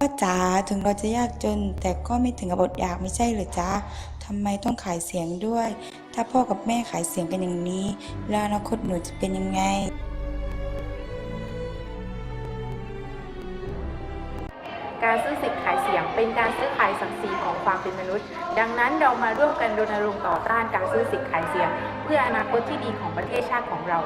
ป้าจ๋าถึงเราจะยากจน แต่ก็ไม่ถึงกับอดอยากไม่ใช่เหรือจ๊ะทำไมต้องขายเสียงด้วย ถ้าพ่อกับแม่ขายเสียงกันอย่างนี้ แล้วอนาคตหนูจะเป็นยังไง การซื้อสิทธิ์ขายเสียงเป็นการซื้อขายศักดิ์ศรีของความเป็นมนุษย์ ดังนั้นเรามาร่วมกันรณรงค์ต่อต้านการซื้อสิทธิ์ขายเสียง เพื่ออนาคตที่ดีของประเทศชาติของเรา